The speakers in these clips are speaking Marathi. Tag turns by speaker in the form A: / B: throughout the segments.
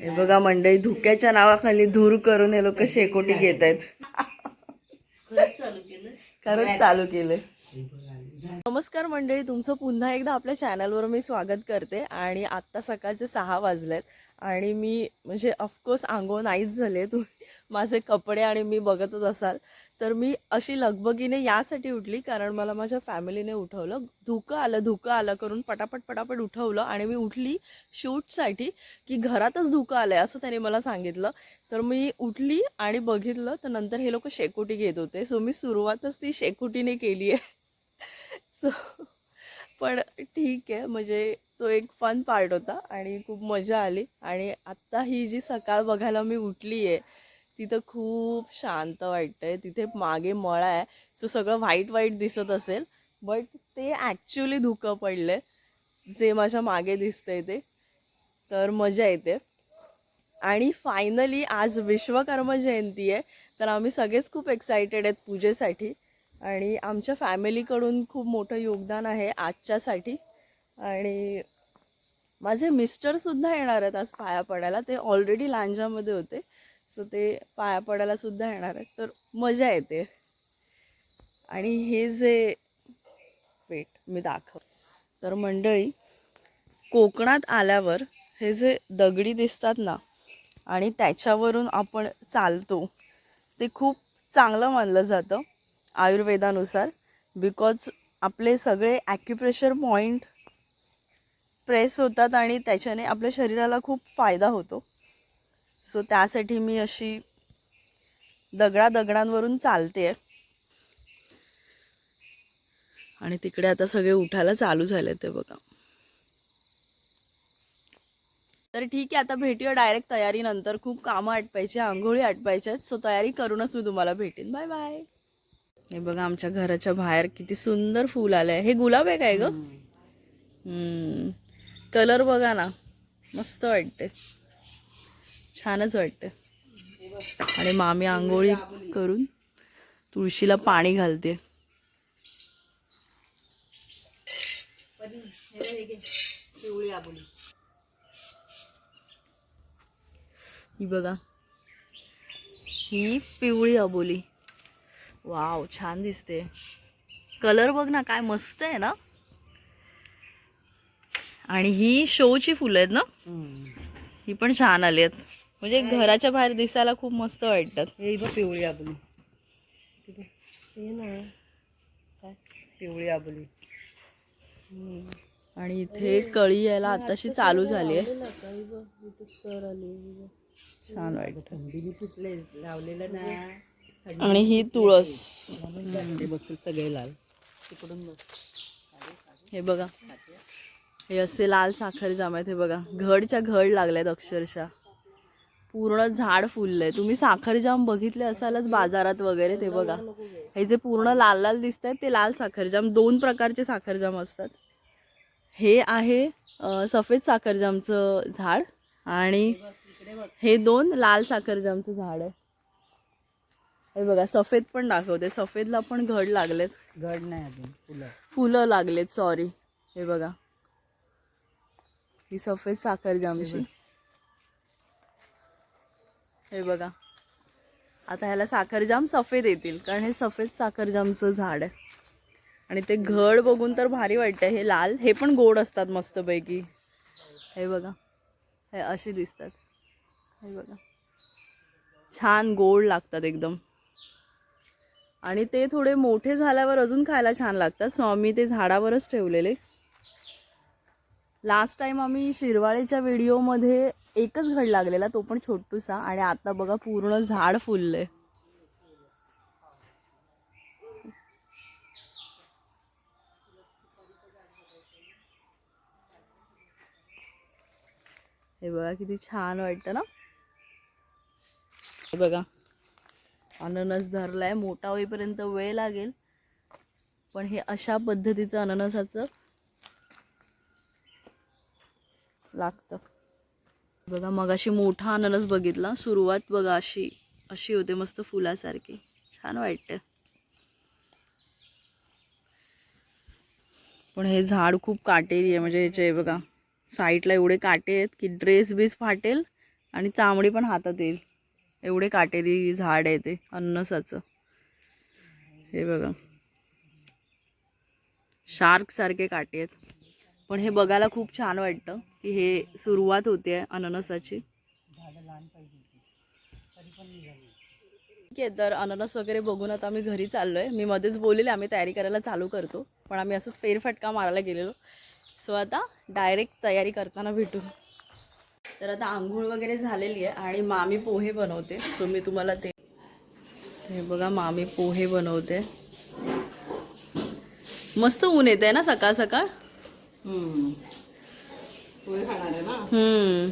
A: हे बघा मंडळी धुक्याच्या नावाखाली धूर करून हे लोक शेकोटी घेत आहेत खरंच चालू केलं. नमस्कार मंडळी तुमचं पुन्हा एकदा आपल्या चॅनलवर मी स्वागत करते आणि आत्ता सकाळचे सहा वाजलेत आणि मी म्हणजे ऑफकोर्स आंघोळ नाहीच झाले तुम्ही माझे कपडे आणि मी बघतच असाल. तर मी अशी लगबगीने यासाठी उठली कारण मला माझ्या फॅमिलीने उठवलं. धुकं आलं धुकं आलं करून पटापट पटापट उठवलं आणि मी उठली शूटसाठी की घरातच धुकं आलं आहे असं त्याने मला सांगितलं. तर मी उठली आणि बघितलं तर नंतर हे लोक शेकोटी घेत होते. सो मी सुरुवातच ती शेकोटीने केली आहे. सो पण ठीक आहे म्हणजे तो एक फन पार्ट होता आणि खूप मजा आली. आणि आत्ता ही जी सकाळ बघायला मी उठली आहे तिथं खूप शांत वाटतंय. तिथे मागे मळा आहे. सो सगळं व्हाईट व्हाईट दिसत असेल. बट ते ॲक्च्युली धुकं पडलं जे माझ्या मागे दिसतंय ते. तर मजा येते. आणि फायनली आज विश्वकर्मा जयंती आहे. तर आम्ही सगळेच खूप एक्सायटेड आहेत पूजेसाठी. आणि आमच्या फॅमिलीकडून खूप मोठं योगदान आहे आजच्यासाठी. आणि माझे मिस्टरसुद्धा येणार आहेत आज पाया पडायला. ते ऑलरेडी लांजामध्ये होते. सो ते पाया पडायला सुद्धा येणार आहेत. तर मजा येते. आणि हे जे वेट मी दाखव तर मंडळी कोकणात आल्यावर हे जे दगडी दिसतात ना आणि त्याच्यावरून आपण चालतो ते खूप चांगलं मानलं जातं आयुर्वेदानुसार बिकॉज आपले सगळे ॲक्युप्रेशर पॉईंट प्रेस होतात आणि त्याच्याने आपल्या शरीराला खूप फायदा होतो. सो त्यासाठी मी अशी दगडा दगडांवरून चालते आणि तिकडे आता सगळे उठायला चालू झाले ते बघा. तर ठीक आहे आता भेटूया डायरेक्ट तयारीनंतर. खूप कामं आटपायची आंघोळी आटपायच्या सो तयारी करूनच मी तुम्हाला भेटेन. बाय बाय हे बघा आमच्या घराच्या बाहेर किती सुंदर फूल आलंय. हे गुलाब आहे काय ग? कलर बघा ना. मस्त वाटते छानच वाटते आणि मामी आंघोळी करून तुळशीला पाणी घालते. ही बघा. ही पिवळी अबोली वाव छान दिसते. कलर बघ ना काय मस्त आहे ना. आणि ही शोची फुलं आहेत ना. ही पण छान आली आहेत. म्हणजे घराच्या बाहेर दिसायला खूप मस्त वाटतात
B: हे बघ पिवळी आबुली. हे ना काय? पिवळी आबुली.
A: आणि इथे कळी यायला आताशी चालू झाली आहे. छान वाटत.
B: लावलेलं ना.
A: आणि ही तुळस.
B: सगळे लाल. तिकडून
A: हे बघा. हे असे लाल साखर जाम आहेत हे बघा. घडच्या घड लागल्यात अक्षरशः. पूर्ण झाड फुललंय. तुम्ही साखर जाम बघितले असालच बाजारात वगैरे ते बघा. हे जे पूर्ण लाल लाल दिसत आहेत ते लाल साखरजाम दोन प्रकारचे साखरजाम असतात. हे आहे सफेद साखरजामचं झाड आणि हे दोन लाल साखरजामचं झाड आहे. हे बघा सफेद पण दाखवते. सफेदला पण घड लागलेत.
B: घड नाही अजून. फुलं.
A: फुलं लागलेत सॉरी हे बघा. ही सफेद साखर जामची. हे बघा. आता ह्याला साखरजाम सफेद येतील कारण हे सफेद साखरजामचं झाड आहे. आणि ते घड बघून तर भारी वाटतं हे लाल हे पण गोड असतात मस्तपैकी. हे बघा. हे असे दिसतात. हे बघा. छान गोड लागतात एकदम. आणि ते थोडे मोठे झाल्यावर अजून खायला छान लागतात. सो आम्ही ते झाडावरच ठेवलेले. लास्ट टाइम आम्ही शिरवाळेच्या व्हिडिओमध्ये एकच घड लागलेला तो पण छोटूसा. आणि आता बघा पूर्ण झाड फुललंय. हे बघा किती छान वाटतं ना? हे बघा अननस धरलाय. मोठा होईपर्यंत वेळ लागेल. पण हे अशा पद्धतीचं अननसाचं लागतं. बघा मग अशी मोठा अननस बघितला. सुरुवात बघा अशी. अशी होते मस्त फुलासारखी. छान वाटते. पण हे झाड खूप काटेरी आहे. म्हणजे ह्याचे बघा साईडला एवढे काटे आहेत की ड्रेस बीस फाटेल आणि चामडी पण हातात येईल. एवढे काटेरी झाड आहे ते अननसाचं. हे बघा. शार्क सारखे काटे आहेत. पण हे बघायला खूप छान वाटतं की हे सुरुवात होते अननसाची. ठीक आहे तर अननस वगैरे बघून आता आम्ही घरी चाललोय. मी मध्येच बोललेले आम्ही तयारी करायला चालू करतो. पण आम्ही असंच फेरफटका मारायला गेलेलो. सो आता डायरेक्ट तयारी करताना भेटू तर आता आंघोळ वगैरे झालेली आहे आणि मामी पोहे बनवते. सो मी तुम्हाला ते हे बघा मामी पोहे बनवते. मस्त ऊन येते ना सकाळ सकाळ?
B: पोहे खाणार आहे ना
A: हम्म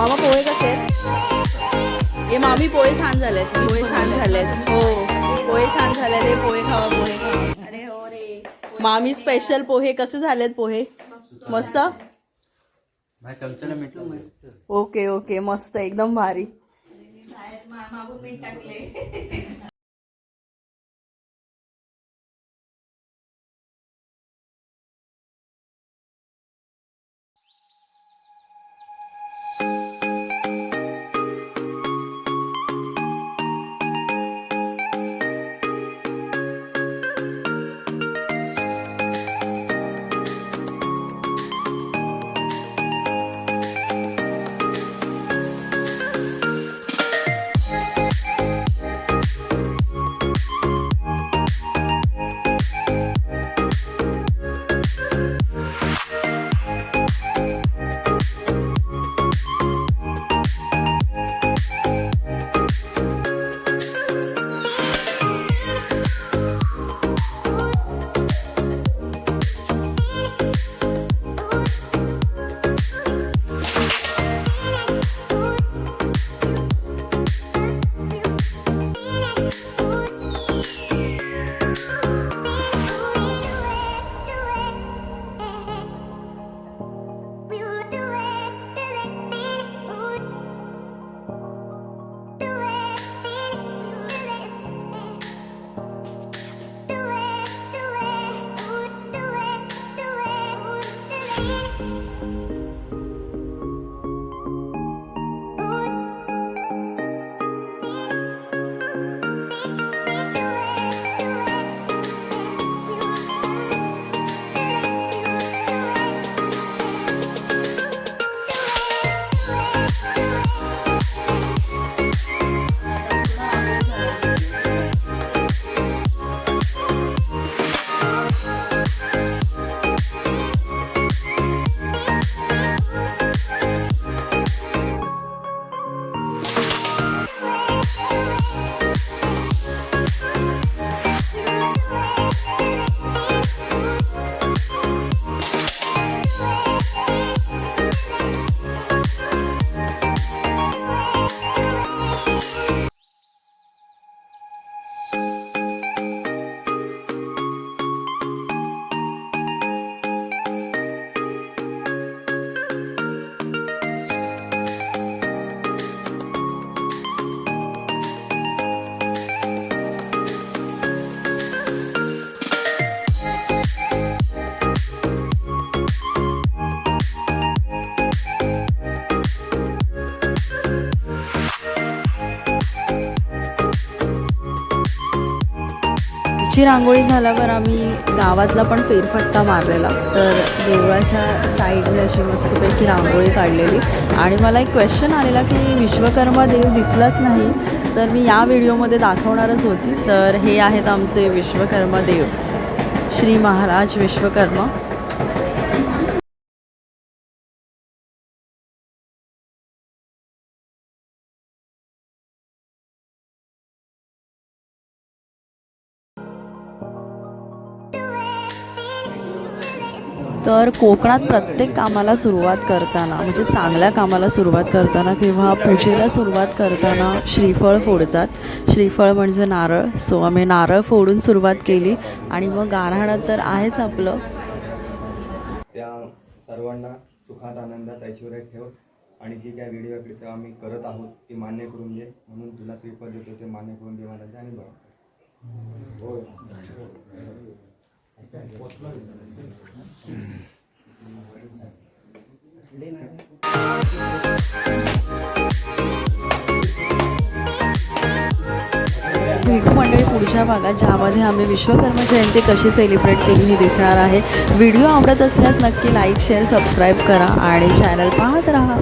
A: मामा पोहे कसे आहेत? हे मामी पोहे छान झालेत. पोहे छान झालेत. हो. पोहे छान झालेत. हे पोहे खावा पोहे खावा.
B: अरे हो रे.
A: मामी स्पेशल पोहे कसे झालेत पोहे? मस्त? Okay okay. मस्त. एकदम भारी. बाहेरची रांगोळी झाल्यावर आम्ही गावातला पण फेरफटका मारलेला. तर देवळाच्या साईडने अशी मस्तपैकी रांगोळी काढलेली. आणि मला एक क्वेश्चन आलेला की विश्वकर्मा देव दिसलाच नाही तर मी या व्हिडिओमध्ये दाखवणारच होती. तर हे आहेत आमचे विश्वकर्मा देव. श्री महाराज विश्वकर्मा. तर कोकणात प्रत्येक कामाला सुरुवात करताना म्हणजे चांगल्या कामाला सुरुवात करताना किंवा पूजेला सुरुवात करताना श्रीफळ फोडतात. श्रीफळ म्हणजे नारळ. सो आम्ही नारळ फोडून सुरुवात केली आणि मग गारहाणं तर आहेच आपलं.
C: त्या सर्वांना सुखात आनंदात ऐश्वर्यात ठेव. आणि जी काय व्हिडिओ सेवा आम्ही करत आहोत ती मान्य करून घे. म्हणून तुला श्रीफळ देतो ते मान्य करून दे मला. आणि बघ
A: मंडळी पुढच्या भागात ज्यामध्ये आम्ही विश्वकर्मा जयंती कशी सेलिब्रेट केली ही दिसणार आहे. व्हिडिओ आवडत असल्यास नक्की लाईक शेअर सबस्क्राईब करा आणि चॅनल पाहत राहा.